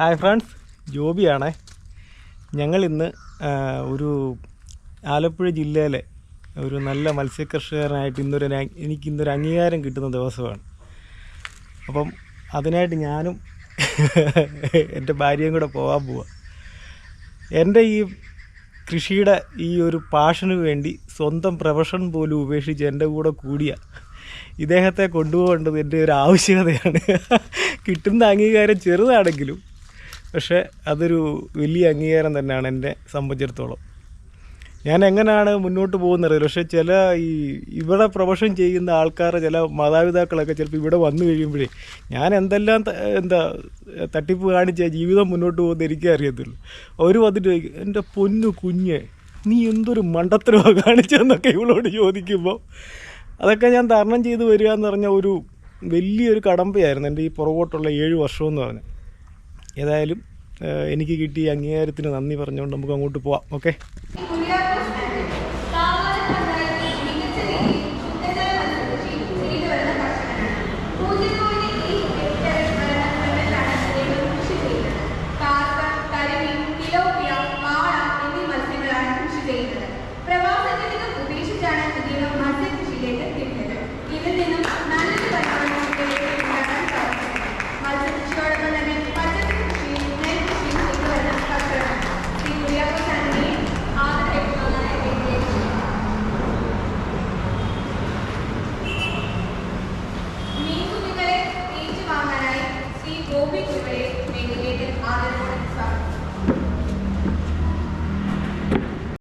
Hi friends ജോബിയാണേ. ഞങ്ങളിന്ന് ഒരു ആലപ്പുഴ ജില്ലയിലെ ഒരു നല്ല മത്സ്യകർഷകനായിട്ട് ഇന്നൊരു എനിക്ക് ഇന്നൊരു അംഗീകാരം കിട്ടുന്ന ദിവസമാണ്. അപ്പം അതിനായിട്ട് ഞാനും എന്റെ ഭാര്യയും കൂടെ പോകാൻ പോവാ. എന്റെ ഈ കൃഷിയുടെ ഈ ഒരു പാഷന് വേണ്ടി സ്വന്തം പ്രൊഫഷൻ പോലും ഉപേക്ഷിച്ച് എന്റെ കൂടെ കൂടിയ ഇദ്ദേഹത്തെ കൊണ്ടുപോകേണ്ടത് എന്റെ ഒരു ആവശ്യകതയാണ്. കിട്ടുന്ന അംഗീകാരം ചെറുതാണെങ്കിലും പക്ഷേ അതൊരു വലിയ അംഗീകാരം തന്നെയാണ് എന്റെ സംബന്ധിച്ചിടത്തോളം. ഞാൻ എങ്ങനെയാണ് മുന്നോട്ട് പോകുന്നറിയില്ല പക്ഷേ ചില ഈ ഇവിടെ പ്രൊഫഷൻ ചെയ്യുന്ന ആൾക്കാരുടെ ചില മാതാപിതാക്കളൊക്കെ ചിലപ്പോൾ ഇവിടെ വന്നു കഴിയുമ്പോഴേ ഞാൻ എന്തെല്ലാം എന്താ തട്ടിപ്പ് കാണിച്ച ജീവിതം മുന്നോട്ട് പോകുന്ന എനിക്കേ അറിയത്തുള്ളൂ. അവർ വന്നിട്ട് ചോദിക്കും എന്റെ പൊന്നു കുഞ്ഞ് നീ എന്തൊരു മണ്ടത്തരമാണ് കാണിച്ചതെന്നൊക്കെ ഇവളോട് ചോദിക്കുമ്പോൾ അതൊക്കെ ഞാൻ തരണം ചെയ്ത് വരിക എന്ന് പറഞ്ഞ ഒരു വലിയൊരു കടമ്പയായിരുന്നു എന്റെ ഈ പുറകോട്ടുള്ള ഏഴ് വർഷമെന്ന് പറഞ്ഞാൽ ഏതായാലും എനിക്ക് കിട്ടിയ അംഗീകാരത്തിന് നന്ദി പറഞ്ഞുകൊണ്ട് നമുക്ക് അങ്ങോട്ട് പോവാം. ഓക്കെ? जो भी